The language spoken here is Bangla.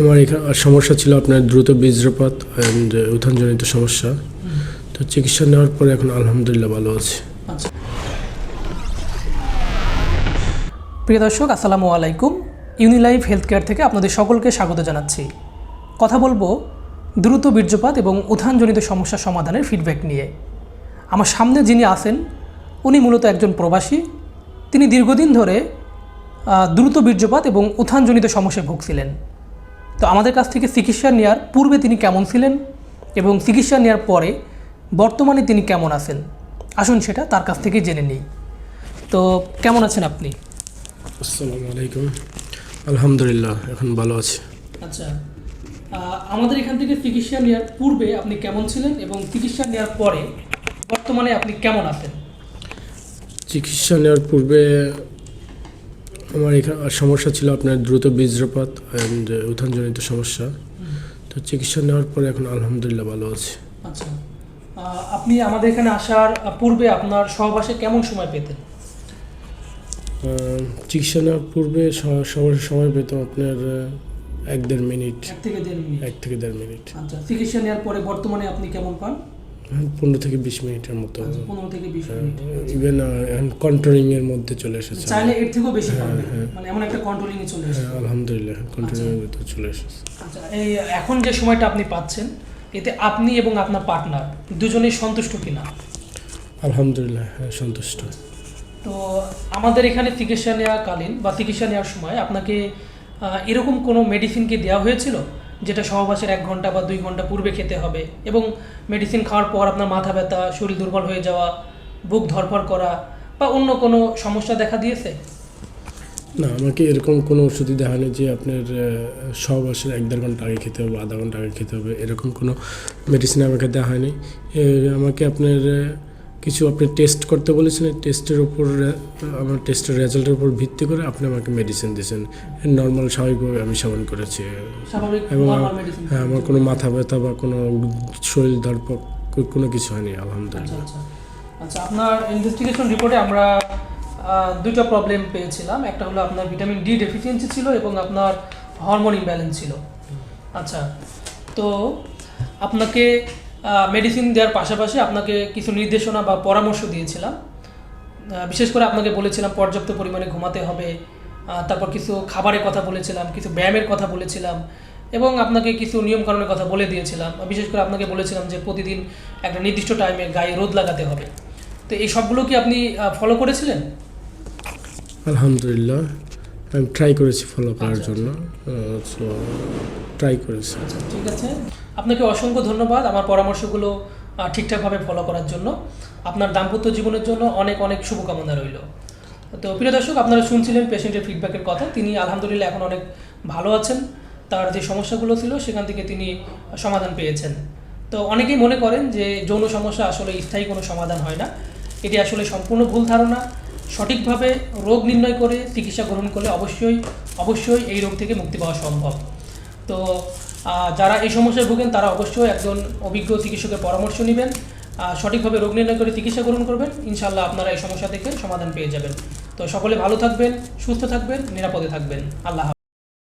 আমার এখানে সমস্যা ছিল আপনার দ্রুত বীজ্রপাত অ্যান্ড উত্থানজনিত সমস্যা। তো চিকিৎসা নেওয়ার পরে এখন আলহামদুলিল্লাহ ভালো আছে। আচ্ছা। প্রিয় দর্শক আসসালামু আলাইকুম। ইউনিলাইফ হেলথ কেয়ার থেকে আপনাদের সকলকে স্বাগত জানাচ্ছি। কথা বলব দ্রুত বীর্যপাত এবং উত্থানজনিত সমস্যা সমাধানের ফিডব্যাক নিয়ে। আমার সামনে যিনি আছেন উনি মূলত একজন প্রবাসী। তিনি দীর্ঘদিন ধরে দ্রুত বীর্যপাত এবং উত্থানজনিত সমস্যায় ভুগছিলেন। তো আমাদের কাছ থেকে চিকিৎসা নেওয়ার পূর্বে তিনি কেমন ছিলেন এবং চিকিৎসা নেওয়ার পরে বর্তমানে তিনি কেমন আছেন? আসুন সেটা তার কাছ থেকে জেনে নিই। তো কেমন আছেন আপনি? আসসালামু আলাইকুম। আলহামদুলিল্লাহ এখন ভালো আছি। আচ্ছা আমাদের এখান থেকে চিকিৎসা নেওয়ার পূর্বে আপনি কেমন ছিলেন এবং চিকিৎসা নেওয়ার পরে বর্তমানে আপনি কেমন আছেন? চিকিৎসা নেওয়ার পূর্বে আমার এখানে সমস্যা ছিল আপনার দ্রুত বীজ্রপাত অ্যান্ড উত্থানজনিত সমস্যা। তো চিকিৎসা নেওয়ার পরে এখন আলহামদুলিল্লাহ ভালো আছে। আচ্ছা। আপনি আমাদের এখানে আসার পূর্বে আপনার সহবাসে কেমন সময় পেতেন? চিকিৎসা নেওয়ার পূর্বে সবার সময় পেতাম আপনার এক দেড় মিনিট। এক থেকে দেড় মিনিট। এক থেকে দেড় মিনিট। আচ্ছা চিকিৎসা নেওয়ার পরে বর্তমানে আপনি কেমন পান? পনেরো থেকে বিশ মিনিটের মতো। আচ্ছা পনেরো থেকে বিশ মিনিট। ইভেন কন্ট্রোলিং এর মধ্যে চলে এসেছে। চাইলে এর থেকেও বেশি পারবেন মানে এমন একটা কন্ট্রোলিংয়ে চলে এসেছে। হ্যাঁ, আলহামদুলিল্লাহ কন্ট্রোলিং এর ভিতরে চলে এসেছে। আচ্ছা এই এখন যে সময়টা আপনি পাচ্ছেন এতে আপনি এবং আপনার পার্টনার দুজনেই সন্তুষ্ট কিনা? আলহামদুলিল্লাহ হ্যাঁ সন্তুষ্ট। তো আমাদের এখানে চিকিৎসা নেওয়াকালীন বা চিকিৎসা নেওয়ার সময় আপনাকে এরকম কোনো মেডিসিন কি দেওয়া হয়েছিল? যেটা সহবাসের এক ঘণ্টা বা দুই ঘণ্টা পূর্বে খেতে হবে এবং মেডিসিন খাওয়ার পর আপনার মাথা ব্যথা, শরীর দুর্বল হয়ে যাওয়া, বুক ধরফর করা বা অন্য কোনো সমস্যা দেখা দিয়েছে? না, আমাকে এরকম কোনো ওষুধই দেখা নেই যে আপনার সব এক দেড় ঘণ্টা আগে খেতে হবে, আধা ঘণ্টা আগে খেতে হবে, এরকম কোনো মেডিসিন আমাকে দেওয়া হয়নি। আমাকে আপনার কিছু আপনি টেস্ট করতে বলেছিলেন টেস্টের উপর আমার টেস্টের রেজাল্টের উপর ভিত্তি করে আপনি আমাকে মেডিসিন দিয়েছেন। নর্মাল স্বাভাবিকভাবে আমি সেবন করেছি। এবং হ্যাঁ আমার কোনো মাথা ব্যথা বা কোনো শরীর ধরপক কোনো কিছু হয়নি আচ্ছা আলহামদুলিল্লাহ। আচ্ছা আচ্ছা। আপনার ইনভেস্টিগেশন রিপোর্টে আমরা দুটো প্রবলেম পেয়েছিলাম। একটা হলো আপনার ভিটামিন ডি ডেফিসিয়েন্সি ছিল এবং আপনার হরমোন ইমব্যালেন্স ছিল। আচ্ছা তো আপনাকে মেডিসিন দেওয়ার পাশাপাশি আপনাকে কিছু নির্দেশনা বা পরামর্শ দিয়েছিলাম। বিশেষ করে আপনাকে বলেছিলাম পর্যাপ্ত পরিমাণে ঘুমাতে হবে। তারপর কিছু খাবারের কথা বলেছিলাম কিছু ব্যায়ামের কথা বলেছিলাম এবং আপনাকে কিছু নিয়মকানুনের কথা বলে দিয়েছিলাম। বিশেষ করে আপনাকে বলেছিলাম যে প্রতিদিন একটা নির্দিষ্ট টাইমে গায়ে রোদ লাগাতে হবে। তো এই সবগুলো কি আপনি ফলো করেছিলেন? আলহামদুলিল্লাহ। আমি ট্রাই করেছি ফলো করার আচ্ছা, জন্য। সো ট্রাই করেছি। আচ্ছা ঠিক আছে। আপনাকে অসংখ্য ধন্যবাদ আমার পরামর্শগুলো ঠিকঠাকভাবে ফলো করার জন্য। আপনার দাম্পত্য জীবনের জন্য অনেক অনেক শুভকামনা রইল। তো প্রিয় দর্শক, আপনারা শুনছিলেন পেশেন্টের ফিডব্যাকের কথা। তিনি আলহামদুলিল্লাহ এখন অনেক ভালো আছেন। তার যে সমস্যাগুলো ছিল, সেখান থেকে তিনি সমাধান পেয়েছেন। তো অনেকেই মনে করেন যে যৌন সমস্যা আসলে স্থায়ী কোনো সমাধান হয় না। এটি আসলে সম্পূর্ণ ভুল ধারণা। সঠিকভাবে রোগ নির্ণয় করে চিকিৎসা গ্রহণ করলে অবশ্যই অবশ্যই এই রোগ থেকে মুক্তি পাওয়া সম্ভব। তো যারা এই সমস্যায় ভোগেন, তারা অবশ্যই একজন অভিজ্ঞ চিকিৎসকের পরামর্শ নেবেন সঠিকভাবে রোগ নির্ণয় করে চিকিৎসা গ্রহণ করবেন ইনশাল্লাহ আপনারা এই সমস্যা থেকে সমাধান পেয়ে যাবেন তো সকলে ভালো থাকবেন, সুস্থ থাকবেন, নিরাপদে থাকবেন আল্লাহ।